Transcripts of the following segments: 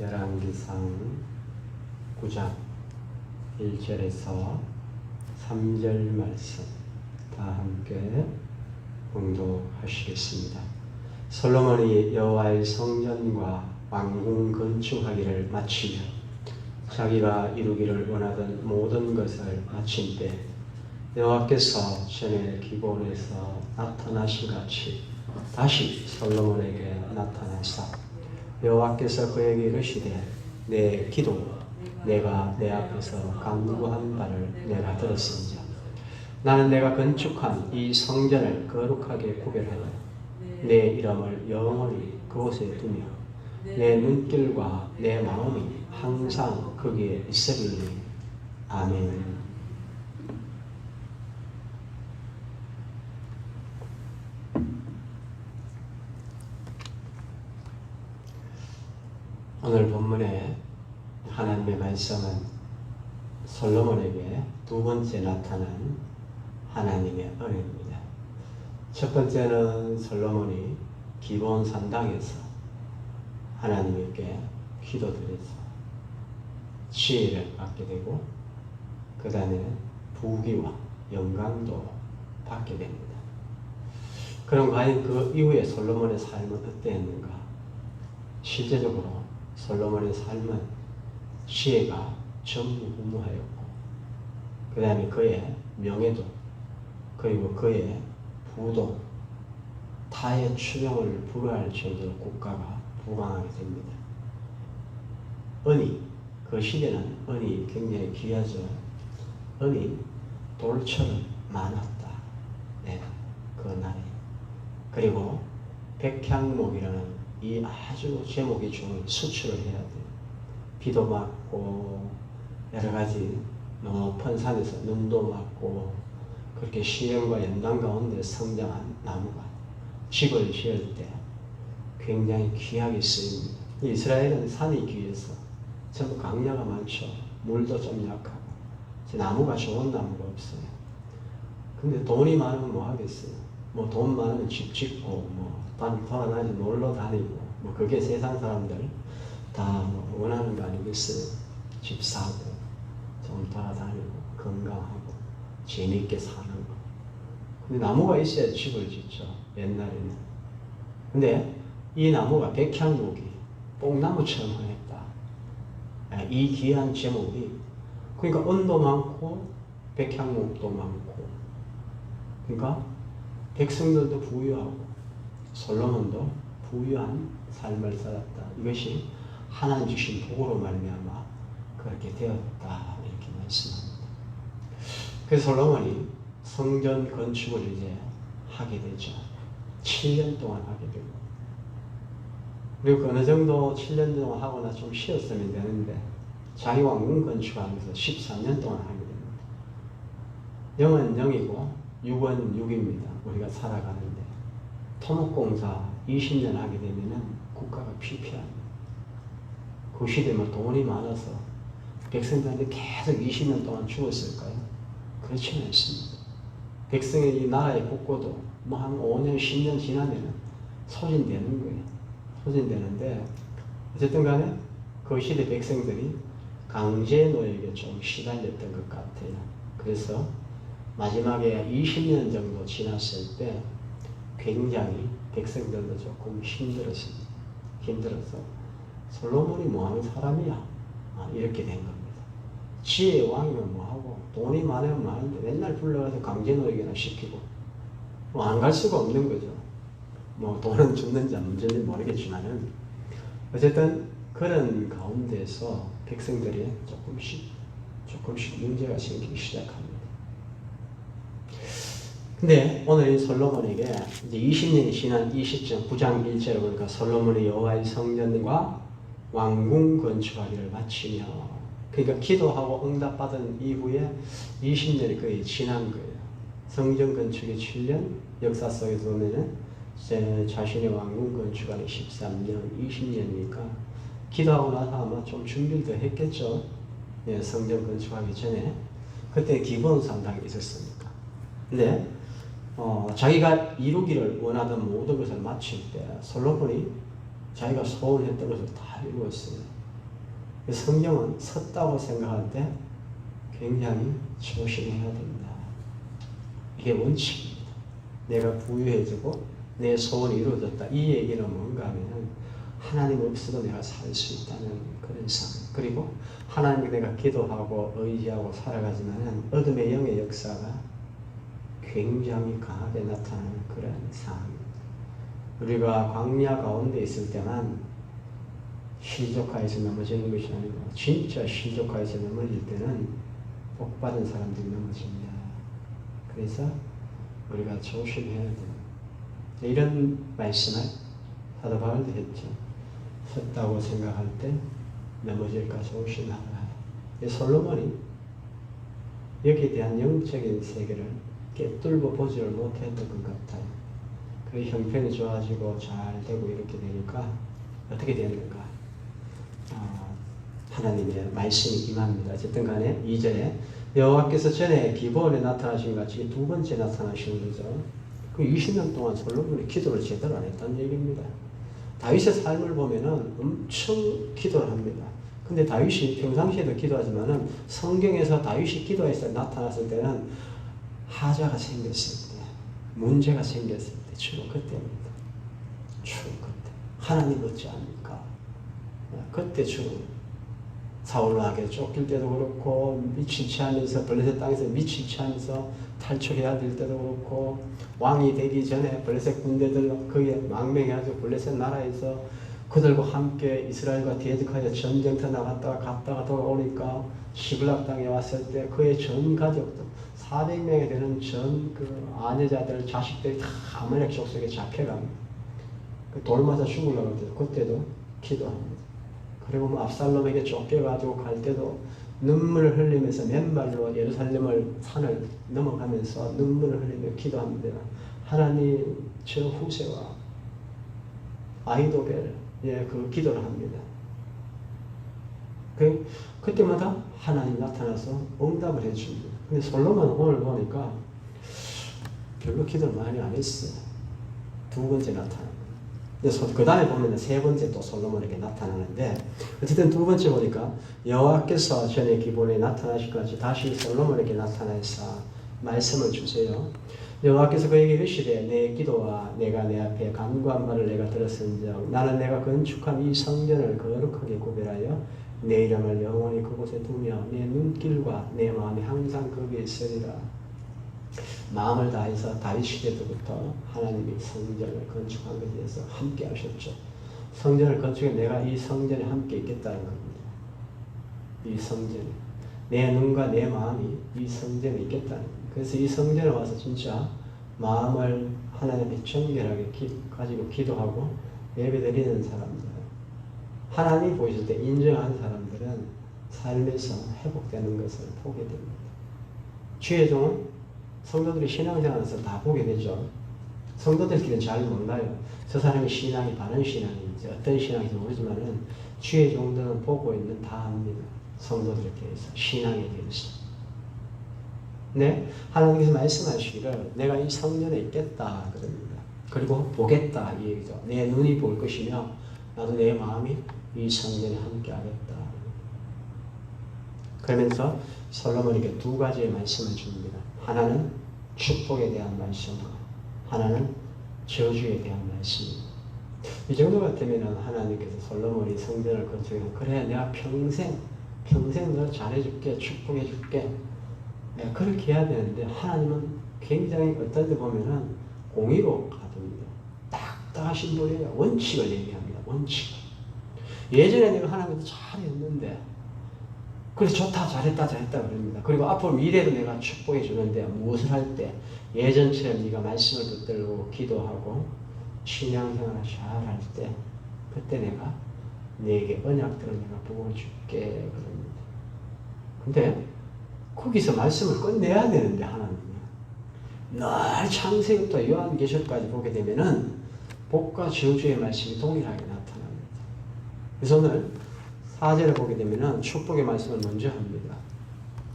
열왕기상 9장 1절에서 3절 말씀 다 함께 공독하시겠습니다. 솔로몬이 여호와의 성전과 왕궁 건축하기를 마치며 자기가 이루기를 원하던 모든 것을 마친 때 여호와께서 전에 기본에서 나타나신 같이 다시 솔로몬에게 나타나사 여호와께서 그에게 이르시되 내 기도 내가 내 앞에서 간구한 바를 내가 들었습니다. 나는 내가 건축한 이 성전을 거룩하게 구별하여 내 이름을 영원히 그곳에 두며 내 눈길과 내 마음이 항상 거기에 있으리니 아멘. 오늘 본문에 하나님의 말씀은 솔로몬에게 두 번째 나타난 하나님의 은혜입니다. 첫 번째는 솔로몬이 기본 산당에서 하나님께 기도드려서 지혜를 받게 되고 그 다음에 부귀와 영광도 받게 됩니다. 그럼 과연 그 이후에 솔로몬의 삶은 어땠는가? 실제적으로 솔로몬의 삶은 지혜가 전무후무하였고 그 다음에 그의 명예도 그리고 그의 부도 타의 추명을 불허할 정도로 국가가 부강하게 됩니다. 은이 그 시대는 은이 굉장히 귀하죠. 은이 돌처럼 많았다. 네, 그 날에 그리고 백향목이라는 이 아주 제목이 좋은 수출을 해야 돼요. 비도 맞고 여러 가지 높은 산에서 눈도 맞고 그렇게 시련과 연단 가운데 성장한 나무가 집을 지을 때 굉장히 귀하게 쓰입니다. 이스라엘은 산이 귀해서 전부 강야가 많죠. 물도 좀 약하고 나무가 좋은 나무가 없어요. 근데 돈이 많으면 뭐 하겠어요? 뭐 돈 많으면 집 짓고 뭐 돌아다니 놀러 다니고 뭐 그게 세상 사람들 다뭐 원하는 거 아니겠어요? 집 사고 좀 돌아다니고 건강하고 재미있게 사는 거. 근데 나무가 있어야 집을 짓죠. 옛날에는. 근데 이 나무가 백향목이 뽕나무처럼 했다. 아, 이 귀한 제목이 그러니까 은도 많고 백향목도 많고 그러니까 백성들도 부유하고 솔로몬도 부유한 삶을 살았다. 이것이 하나님 주신 복으로 말미암아 그렇게 되었다 이렇게 말씀합니다. 그래서 솔로몬이 성전 건축을 이제 하게 되죠. 7년 동안 하게 되고 그리고 어느 정도 7년 동안 하거나 좀 쉬었으면 되는데 자기 왕궁 건축하면서 13년 동안 하게 됩니다. 영은 영이고 육은 육입니다. 우리가 살아가는데 토목공사 20년 하게 되면은 국가가 피폐합니다. 그 시대면 돈이 많아서 백성들한테 계속 20년 동안 죽었을까요? 그렇지는 않습니다. 백성의 이 나라의 국고도 뭐 한 5년, 10년 지나면은 소진되는 거예요. 소진되는데 어쨌든 간에 그 시대 백성들이 강제 노역에 좀 시달렸던 것 같아요. 그래서 마지막에 20년 정도 지났을 때 굉장히 백성들도 조금 힘들었습니다. 힘들어서 솔로몬이 뭐하는 사람이야? 아, 이렇게 된 겁니다. 지혜 왕이면 뭐하고 돈이 많으면 많은데 맨날 불러가서 강제노역이나 시키고 뭐 안 갈 수가 없는 거죠. 뭐 돈은 줬는지 안 줬는지 모르겠지만은 어쨌든 그런 가운데서 백성들이 조금씩 조금씩 문제가 생기기 시작합니다. 근데 오늘 이 솔로몬에게 이제 20년이 지난 이 시점 9장 1절에 보니까 솔로몬이 여호와의 성전과 왕궁 건축하기를 마치며 그러니까 기도하고 응답받은 이후에 20년이 거의 지난 거예요. 성전 건축이 7년, 역사 속에서 보면은 제 자신의 왕궁 건축하는 13년, 20년이니까 기도하고 나서 아마 좀 준비를 더 했겠죠. 예, 성전 건축하기 전에 그때 기본 산당이 있었으니까. 근데 어, 자기가 이루기를 원하던 모든 것을 마칠 때 솔로몬이 자기가 소원했던 것을 다 이루었어요. 그 성경은 섰다고 생각할 때 굉장히 조심해야 된다. 이게 원칙입니다. 내가 부유해지고 내 소원이 이루어졌다. 이 얘기는 뭔가 하면 하나님 없어도 내가 살 수 있다는 그런 삶. 그리고 하나님 내가 기도하고 의지하고 살아가지만 어둠의 영의 역사가 굉장히 강하게 나타나는 그런 상황입니다. 우리가 광야 가운데 있을 때만 시족하에서 넘어지는 것이 아니고 진짜 시족하에서 넘어질 때는 복 받은 사람들이 넘어집니다. 그래서 우리가 조심해야 돼요. 이런 말씀을 사도 바울도 했죠. 섰다고 생각할 때 넘어질까 조심하라. 이 솔로몬이 여기에 대한 영적인 세계를 깨뚫고 보지를 못했던 것 같아요. 그 형편이 좋아지고 잘 되고 이렇게 되니까 어떻게 되는가? 어, 하나님의 말씀이 임합니다. 어쨌든 간에 2절에 여호와께서 전에 기본에 나타나신 같이 두 번째 나타나시는 거죠. 그 20년 동안 솔로몬이 기도를 제대로 안 했다는 얘기입니다. 다윗의 삶을 보면은 엄청 기도를 합니다. 근데 다윗이 평상시에도 기도하지만은 성경에서 다윗이 기도해서 나타났을 때는 하자가 생겼을 때, 문제가 생겼을 때, 주로 그때입니다. 주로 그때. 하나님 어찌 합니까? 그때 주로 하게 쫓길 때도 그렇고 미치지 않으면서 블레셋 땅에서 미치지 않으면서 탈출해야 될 때도 그렇고 왕이 되기 전에 블레셋 군대들 거기에 망명해가지고 블레셋 나라에서 그들과 함께 이스라엘과 디에드카에 전쟁터 나갔다가 갔다가 돌아오니까 시블락 땅에 왔을 때 그의 전 가족들 400명이 되는 전 그 아내자들 자식들이 다 아말렉 족속에 잡혀갑니다. 그 돌 맞아 죽으려고 할 때도 그때도 기도합니다. 그리고 뭐 압살롬에게 쫓겨가지고 갈 때도 눈물을 흘리면서 맨발로 예루살렘을 산을 넘어가면서 눈물을 흘리며 기도합니다. 하나님 저 후세와 아이도벨 예, 그 기도를 합니다. 그 그때마다 하나님 나타나서 응답을 해줍니다. 근데 솔로몬 오늘 보니까 별로 기도를 많이 안 했어요. 두 번째 나타나. 그 다음에 보면 세 번째 또 솔로몬에게 나타나는데 어쨌든 두 번째 보니까 여호와께서 전에 기본에 나타나실 것같이 다시 솔로몬에게 나타나서 말씀을 주세요. 여호와께서 그에게 이르시되 내 기도와 내가 내 앞에 간구한 바를 내가 들었은즉 나는 내가 건축한 이 성전을 거룩하게 구별하여 내 이름을 영원히 그곳에 두며 내 눈길과 내 마음이 항상 거기에 있으리라. 마음을 다해서 다윗 시대 때부터 하나님이 성전을 건축한 것에 대해서 함께 하셨죠. 성전을 건축해 내가 이 성전에 함께 있겠다는 겁니다. 이 성전에 내 눈과 내 마음이 이 성전에 있겠다는 겁니다. 그래서 이 성전에 와서 진짜 마음을 하나님의 정결하게 기, 가지고 기도하고 예배 드리는 사람들 하나님 보실 때 인정한 사람들은 삶에서 회복되는 것을 보게 됩니다. 종은 성도들이 신앙생활에서 다 보게 되죠. 성도들끼리는 잘 몰라요. 저 사람의 신앙이 바른 신앙인지 어떤 신앙인지 모르지만은 주의 종들은 보고 있는 다 합니다. 성도들에 대해서 신앙에 대해서. 네, 하나님께서 말씀하시기를 내가 이 성전에 있겠다 그럽니다. 그리고 보겠다 이 얘기죠. 내 눈이 볼 것이며 나도 내 마음이 이 성전에 함께하겠다. 그러면서 솔로몬에게 두 가지의 말씀을 줍니다. 하나는 축복에 대한 말씀, 하나는 저주에 대한 말씀입니다. 이 정도 같으면 하나님께서 솔로몬이 성전을 건축해 그래 내가 평생 평생 너 잘해줄게 축복해줄게 네, 그렇게 해야 되는데 하나님은 굉장히 어떤 데 보면은 공의로 가둡니다. 딱딱하신 분이에요. 원칙을 얘기합니다. 원칙. 예전에 내가 하나님한테 잘했는데 그래 좋다 잘했다 잘했다 그럽니다. 그리고 앞으로 미래도 내가 축복해 주는데 무엇을 할 때 예전처럼 네가 말씀을 붙들고 기도하고 신앙생활을 잘할 때 그때 내가 네게 언약들을 내가 부어줄게 그럽니다. 근데 거기서 말씀을 끝내야 되는데 하나님이 늘 창세부터 요한계시까지 보게 되면은 복과 저주의 말씀이 동일하게 나타납니다. 그래서 오늘 4절을 보게 되면 축복의 말씀을 먼저 합니다.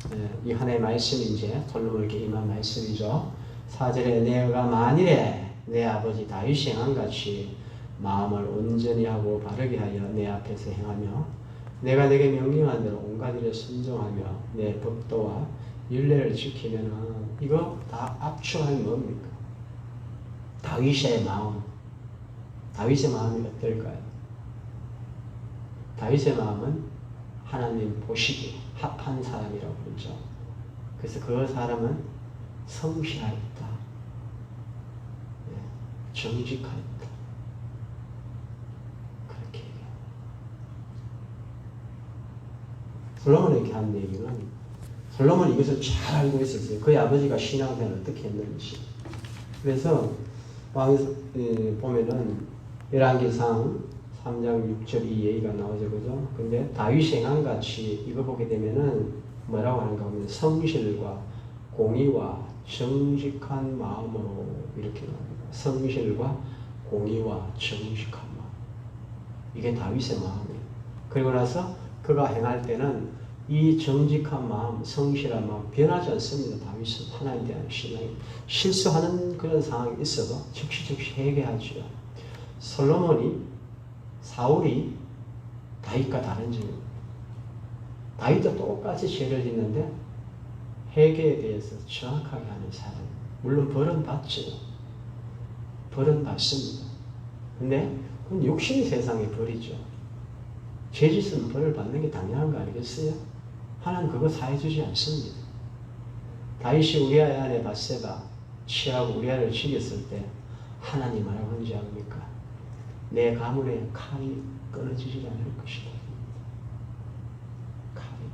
네, 이 하나의 말씀이 이제 솔로몬에게 임한 말씀이죠. 4절에 내가 만일에 내 아버지 다윗이 행한 같이 마음을 온전히 하고 바르게 하여 내 앞에서 행하며 내가 내게 명령한 대로 온갖 일에 순종하며 내 법도와 윤례를 지키면은 이거 다 압축하면 뭡니까? 다윗의 마음. 다윗의 마음이 어떨까요? 다윗의 마음은 하나님 보시기에 합한 사람이라고 그러죠. 그래서 그 사람은 성실하였다. 예, 정직하였다. 그렇게. 솔로몬이 이렇게 한 얘기는 솔로몬이 이것을 잘 알고 있었어요. 그의 아버지가 신앙생활을 어떻게 했는지. 그래서 왕 보면은 열왕기상 3장 6절 이 얘기가 나오죠, 그죠? 근데 다윗 행한 같이 이거 보게 되면은 뭐라고 하는가 하면 성실과 공의와 정직한 마음으로 이렇게 나옵니다. 성실과 공의와 정직한 마음. 이게 다윗의 마음이에요. 그리고 나서 그가 행할 때는 이 정직한 마음, 성실한 마음 변하지 않습니다. 다윗은 하나님에 대한 신앙이 실수하는 그런 상황이 있어도 즉시 즉시 회개하죠. 솔로몬이 사울이 다윗과 다른 점입니다. 다윗도 똑같이 죄를 짓는데 회개에 대해서 정확하게 하는 사람. 물론 벌은 받죠. 벌은 받습니다. 근데 그건 욕심이 세상에 벌이죠. 죄 짓으면 벌을 받는 게 당연한 거 아니겠어요? 하나님 그거 사해주지 않습니다. 다윗이 우리아의 아내 바세바 취하고 우리아를 죽였을 때 하나님 뭐라고 하는지 압니까? 내 가문의 칼이 끊어지지 않을 것이다. 칼이.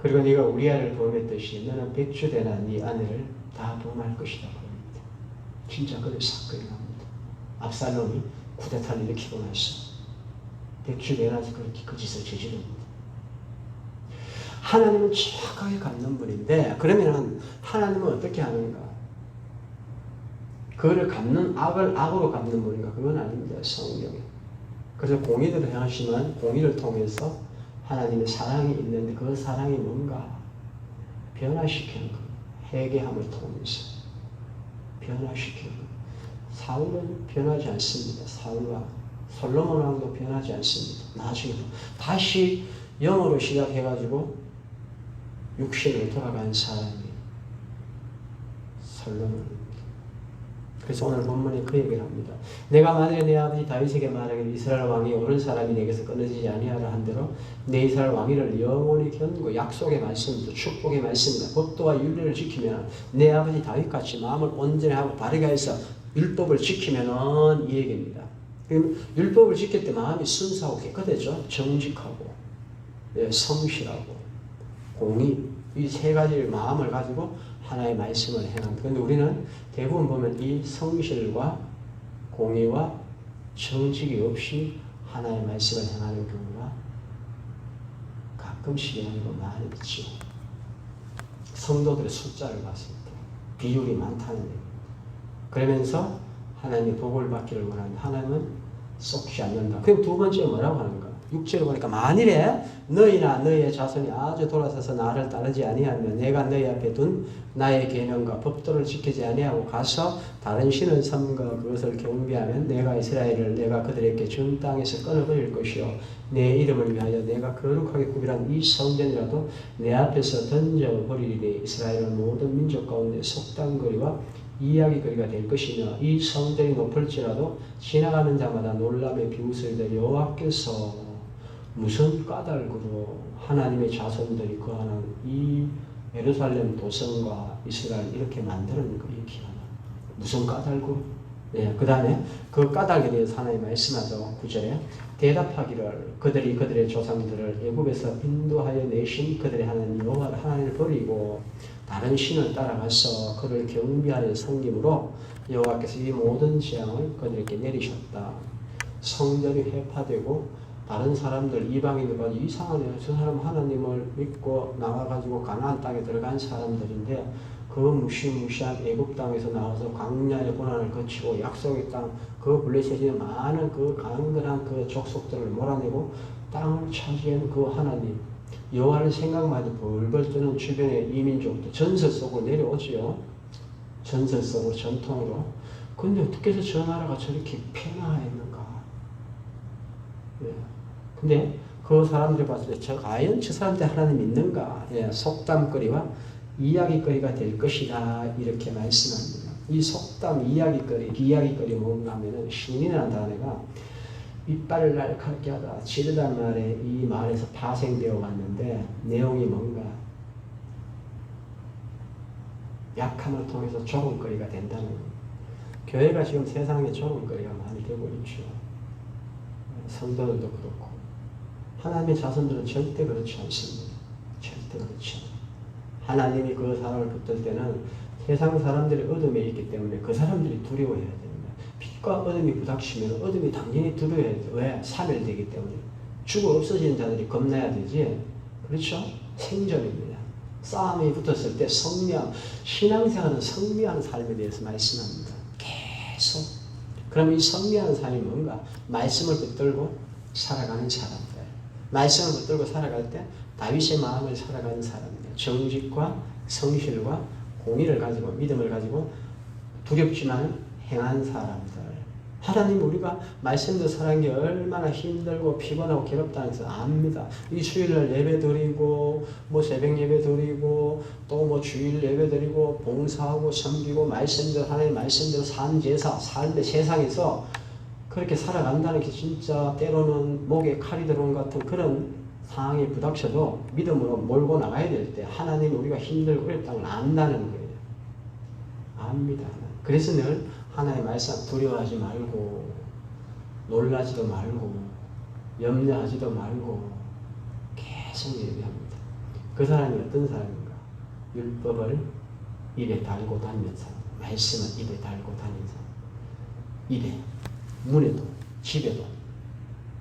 그리고 네가 우리아를 범했듯이 너는 백주되나 네 아내를 다 범할 것이다. 그럽니다. 진짜 그런 사건이 납니다. 압살롬이 쿠데타를 일으키고 나서 백주되나서 그렇게 그 짓을 저지릅니다. 하나님은 정확하게 갚는 분인데 그러면은 하나님은 어떻게 하는가? 그거를 갚는 악을 악으로 갚는 분인가? 그건 아닙니다. 성경에. 그래서 공의대로 행하시면 공의를 통해서 하나님의 사랑이 있는데 그 사랑이 뭔가 변화시키는 거. 회개함을 통해서 변화시키는 거. 사울은 변하지 않습니다. 사울과 솔로몬 왕도 변하지 않습니다. 나중에 다시 영으로 시작해가지고 육신으로 돌아간 사람이 솔로몬입니다. 그래서 오늘 본문에 그 얘기를 합니다. 내가 만일에 내 아버지 다윗에게 말하기를 이스라엘 왕이 옳은 사람이 내게서 끊어지지 아니하라 한대로 내 이스라엘 왕위를 영원히 견고 약속의 말씀입니다. 축복의 말씀입니다. 법도와 윤리를 지키면 내 아버지 다윗같이 마음을 온전히 하고 바르게 해서 율법을 지키면은 이 얘기입니다. 율법을 지킬 때 마음이 순수하고 깨끗해져 정직하고 예, 성실하고 공의 이 세 가지를 마음을 가지고 하나의 말씀을 행합니다. 그런데 우리는 대부분 보면 이 성실과 공의와 정직이 없이 하나의 말씀을 행하는 경우가 가끔씩 아니고 많이 있죠. 성도들의 숫자를 봤을 때 비율이 많다는 얘기입니다. 그러면서 하나님의 복을 받기를 원하는 하나님은 쏟지 않는다. 그럼 두 번째 뭐라고 하는가? 육체로 보니까 만일에 너희나 너희의 자손이 아주 돌아서서 나를 따르지 아니하면 내가 너희 앞에 둔 나의 계명과 법도를 지키지 아니하고 가서 다른 신을 섬거 그것을 경배하면 내가 이스라엘을 내가 그들에게 준 땅에서 끊어버릴 것이요. 내 이름을 위하여 내가 거룩하게 구별한 이 성전이라도 내 앞에서 던져버리리니 이스라엘은 모든 민족 가운데 속단거리와 이야기거리가 될 것이며 이 성전이 높을지라도 지나가는 자마다 놀람에 비웃으리되 여호와께서 무슨 까닭으로 하나님의 자손들이 거하는 이 예루살렘 도성과 이스라엘 이렇게 만드는 거 얘기하나 무슨 까닭으로? 네, 그 다음에 그 까닭에 대해서 하나님 말씀하죠. 9절에 대답하기를 그들이 그들의 조상들을 애굽에서 인도하여 내신 그들의 하나님 여호와 하나님을 버리고 다른 신을 따라가서 그를 경비하여 섬김으로 여호와께서 이 모든 재앙을 그들에게 내리셨다. 성전이 회파되고 다른 사람들 이방인들 이상하네요. 저 사람 하나님을 믿고 나와가지고 가나안 땅에 들어간 사람들인데 그 무시무시한 애굽 땅에서 나와서 광야의 고난을 거치고 약속의 땅, 그 블레셋의 많은 그 강건한 그 족속들을 몰아내고 땅을 차지한 그 하나님, 여호와를 생각마저 벌벌 뜨는 주변의 이민족도 전설 속으로 내려오지요. 전설 속으로 전통으로. 근데 어떻게 해서 저 나라가 저렇게 평화했는가? 예. 근데 그 사람들이 봤을 때 저 과연 저 사람들 하나님 있는가? 예, 속담거리와 이야기거리가 될 것이다 이렇게 말씀합니다. 이 속담 이야기거리, 이야기거리 뭔가 하면은 신이라는 단어가 이빨을 날카롭게 하다 지르단 말에 이 말에서 파생되어 왔는데 내용이 뭔가 약함을 통해서 조롱거리가 된다는. 교회가 지금 세상에 조롱거리가 많이 되고 있죠. 성도들도 그렇고 하나님의 자손들은 절대 그렇지 않습니다. 절대 그렇지 않아요. 하나님이 그 사람을 붙들 때는 세상 사람들이 어둠에 있기 때문에 그 사람들이 두려워해야 됩니다. 빛과 어둠이 부닥치면 어둠이 당연히 두려워해야 돼요. 왜? 사멸되기 때문에. 죽어 없어지는 자들이 겁나야 되지. 그렇죠? 생존입니다. 싸움이 붙었을 때 성미함, 신앙생활은 성미하는 삶에 대해서 말씀합니다. 계속. 그럼 이 성미하는 삶이 뭔가? 말씀을 붙들고 살아가는 사람들. 말씀을 붙들고 살아갈 때 다윗의 마음을 살아가는 사람들. 정직과 성실과 공의를 가지고 믿음을 가지고 두렵지만 행한 사람들. 하나님 우리가 말씀도 살아가는 게 얼마나 힘들고 피곤하고 괴롭다는 것을 압니다. 이 수요일날 예배 드리고 뭐 새벽 예배 드리고 또 뭐 주일 예배 드리고 봉사하고 섬기고 말씀대로 하나님 말씀대로 산 제사 삶의 세상에서 그렇게 살아간다는 게 진짜 때로는 목에 칼이 들어온 것 같은 그런 상황에 부닥쳐도 믿음으로 몰고 나가야 될 때 하나님 우리가 힘들고 어렵다는 걸 안다는 거예요. 압니다. 그래서 늘 하나님 말씀 두려워하지 말고 놀라지도 말고 염려하지도 말고 계속 얘기합니다. 그 사람이 어떤 사람인가? 율법을 입에 달고 다니는 사람, 말씀을 입에 달고 다니는 사람, 입에, 문에도, 집에도,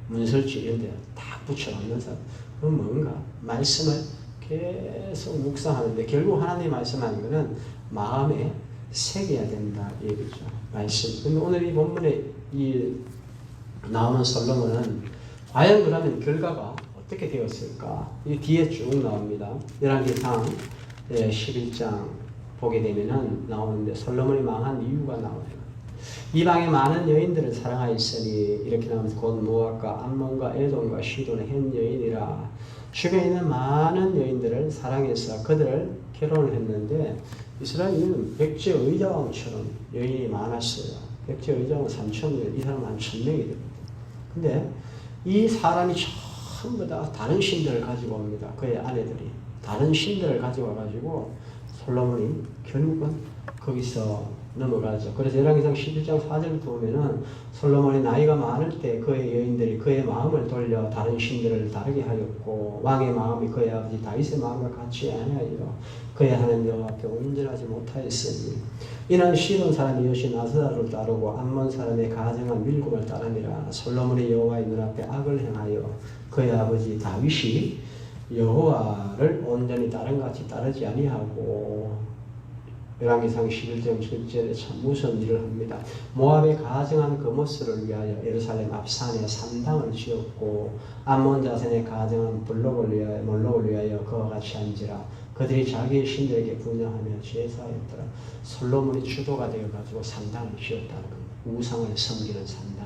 문설주 이런 데 다 붙여놓는 사람. 그건 뭔가? 말씀을 계속 묵상하는데 결국 하나님 말씀하는 것은 마음에 새겨야 된다 얘기죠. 말씀. 근데 오늘 이 본문에 이 나오는 솔로몬은 과연 그러면 결과가 어떻게 되었을까? 이 뒤에 쭉 나옵니다. 열왕기상 11장 보게 되면은 나오는데 솔로몬이 망한 이유가 나와요. 이방의 많은 여인들을 사랑하였으니 이렇게 나오면서 곧 모압과 암몬과 에돔과 시돈의 현 여인이라 주변에 있는 많은 여인들을 사랑해서 그들을 결혼을 했는데 이스라엘은 백제 의자왕처럼 여인이 많았어요. 백제 의자왕은 3천 명, 이 사람은 한 1,000명이 됩니다. 근데 이 사람이 전부 다 다른 신들을 가지고 옵니다. 그의 아내들이. 다른 신들을 가지고 와가지고 솔로몬이 결국은 거기서 넘어가죠. 그래서 열왕기상 11장 4절부터 보면은 솔로몬이 나이가 많을 때 그의 여인들이 그의 마음을 돌려 다른 신들을 다르게 하였고 왕의 마음이 그의 아버지 다윗의 마음과 같이 아니하여 그의 하나님 여호와 앞에 온전하지 못하였으니 이는 시돈 사람이 여신 아스라를 따르고 암몬 사람의 가정한 밀국을 따르니라 솔로몬이 여호와의 눈앞에 악을 행하여 그의 아버지 다윗이 여호와를 온전히 다른 같이 따르지 아니하고 열왕기상 11장 7절에 참 무서운 일을 합니다. 모압의 가정한 거머스를 위하여 예루살렘 앞산에 산당을 지었고 암몬 자손의 가정한 블록을 위하여 몰록을 위하여 그와 같이 한지라 그들이 자기의 신들에게 분양하며 제사했더라. 솔로몬이 주도가 되어 가지고 산당을 지었다는 겁니다. 우상을 섬기는 얘기.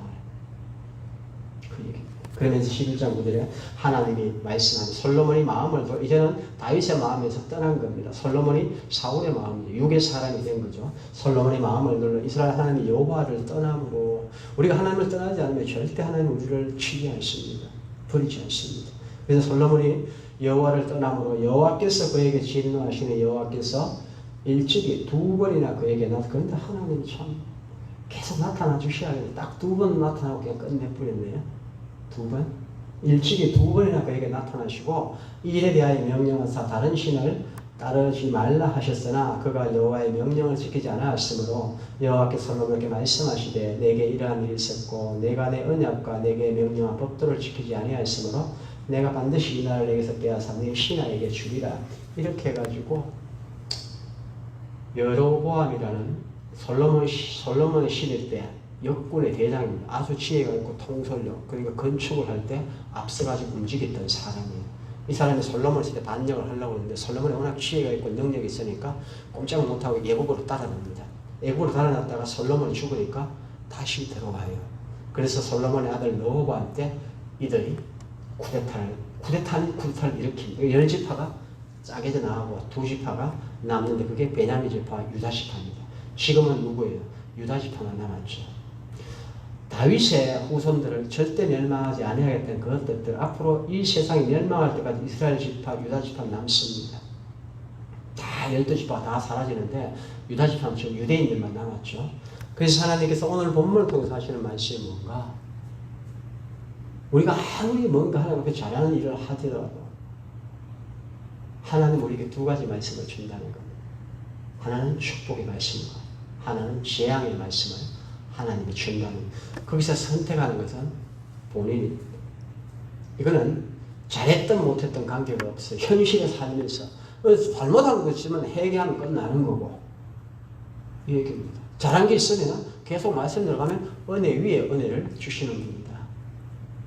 그러면서 11장 9절에 하나님이 말씀하는 솔로몬이 마음을 도 이제는 다윗의 마음에서 떠난 겁니다. 솔로몬이 사울의 마음이 육의 사람이 된 거죠. 솔로몬이 마음을 눌러 이스라엘 하나님이 여호와를 떠남으로 우리가 하나님을 떠나지 않으면 절대 하나님 우리를 치지 않습니다. 버리지 않습니다. 그래서 솔로몬이 여호와를 떠남으로 여호와께서 그에게 진노하시는 여호와께서 일찍이 두 번이나 그에게 나 그런데 하나님 참 계속 나타나 주셔야겠네. 딱두 번 나타나고 그냥 끝내버렸네요. 두 번? 일찍이 두 번이나 그에게 나타나시고 이 일에 대하여 명령하사 다른 신을 따르지 말라 하셨으나 그가 여호와의 명령을 지키지 않았으므로 여호와께서 솔로몬에게 말씀하시되 내게 이러한 일이 있었고 내가 내 언약과 내게 명령한 법도를 지키지 아니하였으므로 내가 반드시 이 나라를 내게서 빼앗아 내 신하에게 주리라 이렇게 해가지고 여로보암이라는 솔로몬 솔로몬의 시대 때 역군의 대장입니다. 아주 지혜가 있고 통솔력 그러니까 건축을 할 때 앞서가지고 움직였던 사람이에요. 이 사람이 솔로몬 시대 반역을 하려고 하는데 솔로몬이 워낙 지혜가 있고 능력이 있으니까 꼼짝을 못하고 예국으로 따라납니다. 예국으로 달아났다가 솔로몬이 죽으니까 다시 들어와요. 그래서 솔로몬의 아들 너호바한테 이들이 쿠데타를 쿠데타는 쿠데타를 일으킵니다. 열 지파가 짜게져 나가고 두 지파가 남는데 그게 베냐민 지파, 유다 지파입니다. 지금은 누구예요? 유다 지파만 남았죠. 다윗의 후손들을 절대 멸망하지 아니하겠다는 그 뜻들 앞으로 이 세상이 멸망할 때까지 이스라엘 지파, 유다 지파 남습니다. 다 열두 지파가 다 사라지는데 유다 지파는 지금 유대인들만 남았죠. 그래서 하나님께서 오늘 본문을 통해서 하시는 말씀이 뭔가 우리가 아무리 뭔가 하나님 앞에 잘하는 일을 하더라도 하나님 우리에게 두 가지 말씀을 준다는 겁니다. 하나는 축복의 말씀과 하나는 재앙의 말씀을 하나님이 준다는 거기서 선택하는 것은 본인입니다. 이거는 잘했든 못했든 관계가 없어요. 현실에 살면서 어, 잘못한 거 있으면 회개하면 끝나는 거고 이 얘기입니다. 잘한 게 있으면 계속 말씀 들어가면 은혜 위에 은혜를 주시는 겁니다.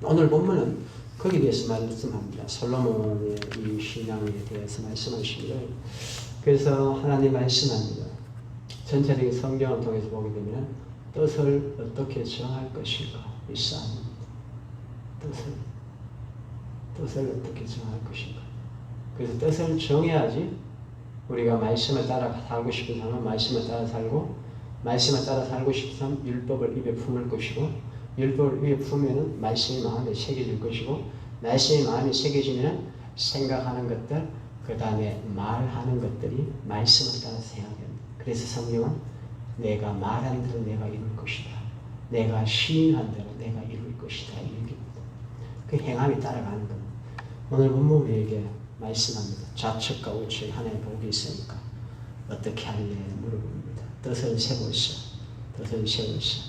오늘 본문은 거기에 대해서 말씀합니다. 솔로몬의 이 신앙에 대해서 말씀하시기를 그래서 하나님 말씀합니다. 전체적인 성경을 통해서 보게 되면 뜻을 어떻게 정할 것인가 이 싸움입니다. 뜻을 뜻을 어떻게 정할 것인가. 그래서 뜻을 정해야지 우리가 말씀을 따라 살고 싶은 사람은 말씀을 따라 살고 말씀을 따라 살고 싶은 사람은 율법을 입에 품을 것이고 율법을 입에 품으면 말씀이 마음에 새겨질 것이고 말씀이 마음에 새겨지면 생각하는 것들 그 다음에 말하는 것들이 말씀을 따라서 해야. 그래서 성경은 내가 말한 대로 내가 이룰 것이다. 내가 시인한 대로 내가 이룰 것이다. 이 얘기입니다. 그 행함이 따라가는 겁니다. 오늘 본문 우리에게 말씀합니다. 좌측과 우측 하나의 복이 있으니까 어떻게 할래 물어봅니다. 뜻을 세우시오. 뜻을 세우시오.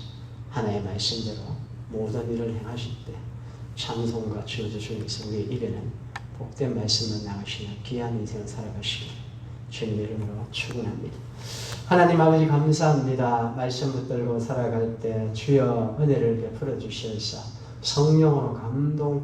하나의 말씀대로 모든 일을 행하실 때 찬송과 주여 주에서 우리 입에는 복된 말씀을 나가시는 귀한 인생을 살아가시길 주님 이름으로 축원합니다. 하나님 아버지 감사합니다. 말씀 붙들고 살아갈 때 주여 은혜를 베풀어 주시옵소서. 성령으로 감동